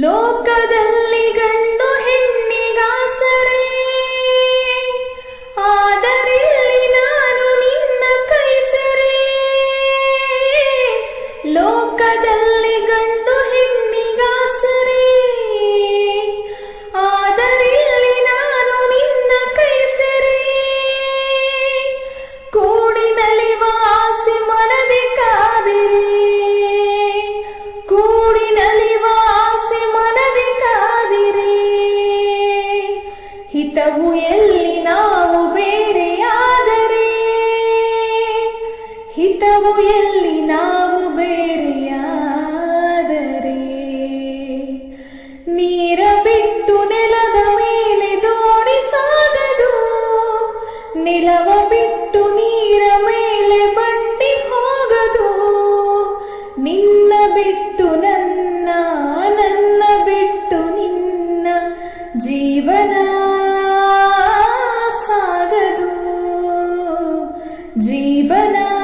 ಲೋಕದಲ್ಲಿ ಗಂಡು ಹೆಣ್ಣಿಗಾಸರೇ. ಆದರಿಲ್ಲಿ ನಾನು ನಿನ್ನ ಕೈಸರೆ. ಲೋಕದಲ್ಲಿ ಗಂಡು ಹಿತವು ಎಲ್ಲಿ ನಾವು ಬೇರೆಯಾದರೆ? ಹಿತವು ಎಲ್ಲಿ ನಾವು ಬೇರೆಯಾದರೆ? ನೀರ ಬಿಟ್ಟು ನೆಲದ ಮೇಲೆ ದೋಣಿ ಸಾಗದು, ನೆಲವ Banana.